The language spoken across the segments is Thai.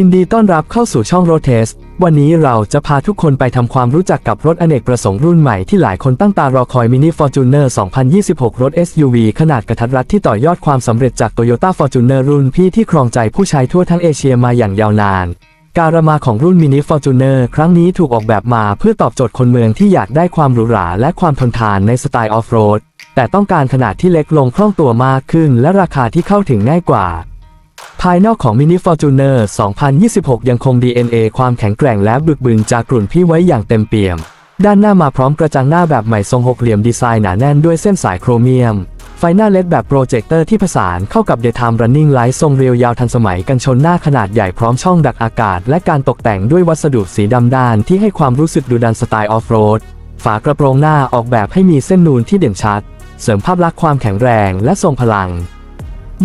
ยินดีต้อนรับเข้าสู่ช่อง Road Test วันนี้เราจะพาทุกคนไปทำความรู้จักกับรถอเนกประสงค์รุ่นใหม่ที่หลายคนตั้งตารอคอย Mini Fortuner 2026 รถ SUV ขนาดกระทัดรัดที่ต่อยอดความสำเร็จจาก Toyota Fortuner รุ่นพี่ที่ครองใจผู้ใช้ทั่วทั้งเอเชียมาอย่างยาวนาน การมาของรุ่น Mini Fortuner ครั้งนี้ถูกออกแบบมาเพื่อตอบโจทย์คนเมืองที่อยากได้ความหรูหราและความทนทานในสไตล์ออฟโรดแต่ต้องการขนาดที่เล็กลงคล่องตัวมากขึ้น และราคาที่เข้าถึงง่ายกว่า ภายนอกของ Mini Fortuner 2026 ยังคง DNA ความแข็งแกร่งและบึกบึนจากกลุ่นพี่ไว้อย่างเต็มเปี่ยม ด้านหน้ามาพร้อมกระจังหน้าแบบใหม่ทรงหกเหลี่ยมดีไซน์หนาแน่นด้วยเส้นสายโครเมียม ไฟหน้าเลดแบบโปรเจคเตอร์ที่ผสานเข้ากับ Daytime Running Light ทรงเรียวยาวทันสมัยกันชนหน้าขนาดใหญ่พร้อมช่องดักอากาศ และการตกแต่งด้วยวัสดุสีดำด้านที่ให้ความรู้สึกดุดันสไตล์ออฟโรด ฝากระโปรงหน้าออกแบบให้มีเส้นนูนที่เด่นชัด เสริมภาพลักษณ์ความแข็งแรงและทรงพลัง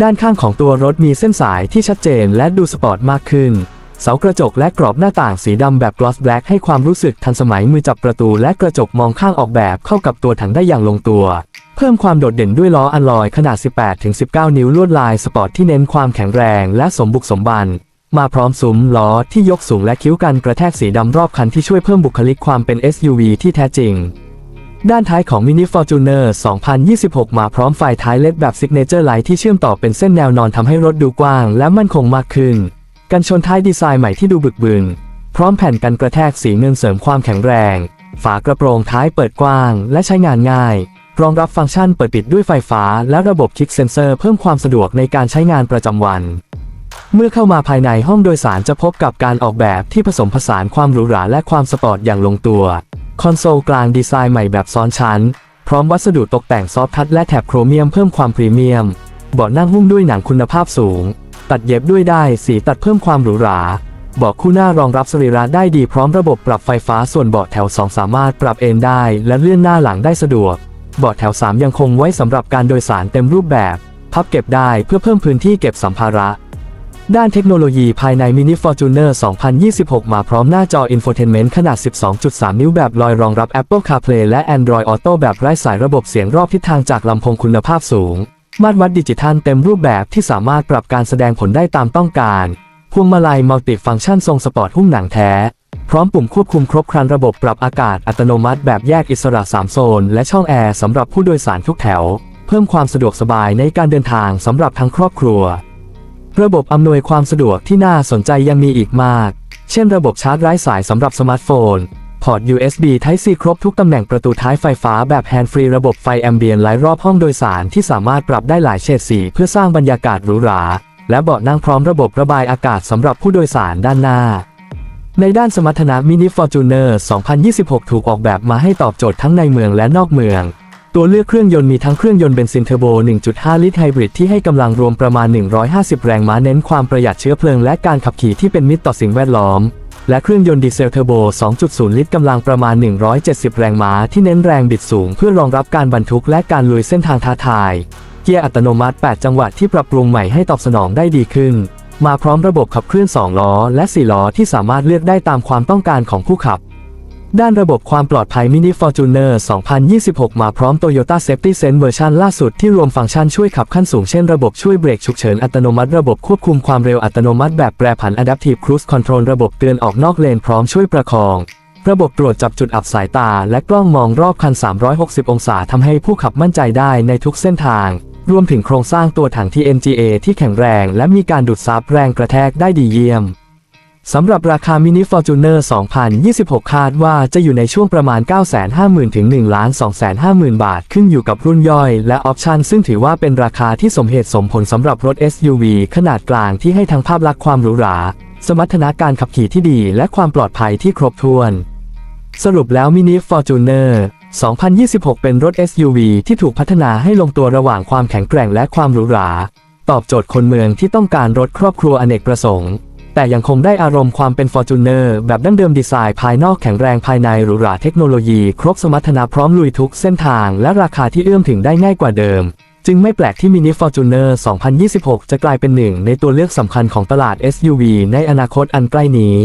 ด้านข้างของตัวรถมีเส้นสายที่ชัดเจนและดูสปอร์ตมากขึ้น เสากระจกและกรอบหน้าต่างสีดำแบบ gloss black ให้ความรู้สึกทันสมัยมือจับประตูและกระจกมองข้างออกแบบเข้ากับตัวถังได้อย่างลงตัว เพิ่มความโดดเด่นด้วยล้ออัลลอยขนาด 18-19 นิ้วลวดลายสปอร์ตที่เน้นความแข็งแรงและสมบุกสมบันมาพร้อมซุ้มล้อที่ยกสูงและคิ้วกันกระแทกสีดำรอบคันที่ช่วยเพิ่มบุคลิกความเป็น SUV ที่แท้จริง ด้านท้ายของ Mini Fortuner 2026 มาพร้อมไฟท้ายเลดแบบ Signature Light ที่เชื่อมต่อเป็นเส้นแนวนอนทำให้รถดูกว้างและมั่นคงมากขึ้น กันชนท้ายดีไซน์ใหม่ที่ดูบึกบึน พร้อมแผ่นกันกระแทกสีเงินเสริมความแข็งแรง ฝากระโปรงท้ายเปิดกว้าง และใช้งานง่าย รองรับฟังก์ชันเปิดปิดด้วยไฟฟ้า และระบบคลิกเซนเซอร์เพิ่มความสะดวกในการใช้งานประจำวัน เมื่อเข้ามาภายในห้องโดยสารจะพบกับการออกแบบที่ผสมผสานความหรูหราและความสปอร์ตอย่างลงตัว คอนโซลกลางดีไซน์ใหม่แบบซ้อนชั้น พร้อมวัสดุตกแต่งซอฟต์ทัชและแถบโครเมียมเพิ่มความพรีเมียม เบาะนั่งหุ้มด้วยหนังคุณภาพสูง ตัดเย็บด้วยได้สีตัดเพิ่มความหรูหราเบาะคู่หน้ารองรับสรีระได้ดีพร้อมระบบปรับไฟฟ้าส่วนเบาะแถว 2 สามารถปรับเอนได้ และเลื่อนหน้าหลังได้สะดวก เบาะแถว 3 ยังคงไว้สำหรับการโดยสารเต็มรูปแบบ พับเก็บได้เพื่อเพิ่มพื้นที่เก็บสัมภาระ ด้านเทคโนโลยีภายใน Mini Fortuner 2026 มาพร้อมหน้าจอ Infotainment ขนาด 12.3 นิ้วแบบลอยรองรับ Apple CarPlay และ Android Auto แบบไร้สายระบบเสียงรอบทิศทางจากลำโพงคุณภาพสูง มาตรวัดดิจิทัลเต็มรูปแบบที่สามารถปรับการแสดงผลได้ตามต้องการ พวงมาลัยมัลติฟังก์ชันทรงสปอร์ตหุ้มหนังแท้ พร้อมปุ่มควบคุมครบครันระบบปรับอากาศอัตโนมัติแบบแยกอิสระ 3 โซน และช่องแอร์สำหรับผู้โดยสารทุกแถว เพิ่มความสะดวกสบายในการเดินทางสำหรับทั้งครอบครัว ระบบอำนวยความสะดวกที่น่าสนใจยังมีอีกมาก เช่นระบบชาร์จไร้สายสำหรับสมาร์ทโฟน พอร์ต USB Type C ครบทุกตำแหน่งประตูท้ายไฟฟ้าแบบแฮนด์ฟรีระบบไฟแอมเบียนไลท์รอบห้องโดยสารที่สามารถปรับได้หลายเฉดสี เพื่อสร้างบรรยากาศหรูหรา และเบาะนั่งพร้อมระบบระบายอากาศสำหรับผู้โดยสารด้านหน้า ในด้านสมรรถนะ Mini Fortuner 2026 ถูกออกแบบมาให้ตอบโจทย์ทั้งในเมืองและนอกเมือง ตัวเลือกเครื่องยนต์มีทั้งเครื่องยนต์เบนซินเทอร์โบ 1.5 ลิตรไฮบริดที่ให้กำลังรวมประมาณ 150 แรงม้าเน้นความประหยัดเชื้อเพลิงและการขับขี่ที่เป็นมิตรต่อสิ่งแวดล้อม และเครื่องยนต์ดีเซลเทอร์โบ 2.0 ลิตรกำลังประมาณ 170 แรงม้าที่เน้นแรงบิดสูงเพื่อรองรับการบรรทุกและการลุยเส้นทางท้าทาย เกียร์อัตโนมัติ 8 จังหวะที่ปรับปรุงใหม่ให้ตอบสนองได้ดีขึ้น มาพร้อมระบบขับเคลื่อน 2 ล้อ และ 4 ล้อที่สามารถเลือกได้ตามความต้องการของผู้ขับ ด้านระบบความปลอดภัย Mini Fortuner 2026 มาพร้อม Toyota Safety Sense เวอร์ชันล่าสุดที่รวมฟังก์ชันช่วยขับขั้นสูงเช่นระบบช่วยเบรกฉุกเฉินอัตโนมัติระบบควบคุมความเร็วอัตโนมัติแบบแปรผัน Adaptive Cruise Control ระบบเตือนออกนอกเลนพร้อมช่วยประคอง ระบบตรวจจับจุดอับสายตา และกล้องมองรอบคัน 360 องศาทำให้ผู้ขับมั่นใจได้ในทุกเส้นทาง รวมถึงโครงสร้างตัวถัง TNGA ที่แข็งแรง และมีการดูดซับแรงกระแทกได้ดีเยี่ยม สำหรับราคา Mini Fortuner 2026 คาดว่าจะอยู่ในช่วงประมาณ 950,000 ถึง 1,250,000 บาท ขึ้นอยู่กับรุ่นย่อยและออปชันซึ่งถือว่าเป็นราคาที่สมเหตุสมผลสำหรับรถ SUV ขนาดกลางที่ให้ทั้งภาพลักษณ์ความหรูหรา สมรรถนะการขับขี่ที่ดี และความปลอดภัยที่ครบถ้วน สรุปแล้ว Mini Fortuner 2026 เป็นรถ SUV ที่ถูกพัฒนาให้ลงตัวระหว่างความแข็งแกร่งและความหรูหรา ตอบโจทย์คนเมืองที่ต้องการรถครอบครัวอเนกประสงค์ แต่ยังคงได้อารมณ์ความเป็นฟอร์จูเนอร์แบบดั้งเดิมดีไซน์ภายนอกแข็งแรงภายในหรูหราเทคโนโลยี ครบสมรรถนะพร้อมลุยทุกเส้นทางและราคาที่เอื้อมถึงได้ง่ายกว่าเดิม จึงไม่แปลกที่ Mini Fortuner 2026 จะกลายเป็นหนึ่งในตัวเลือกสำคัญของตลาด SUV ในอนาคตอันใกล้นี้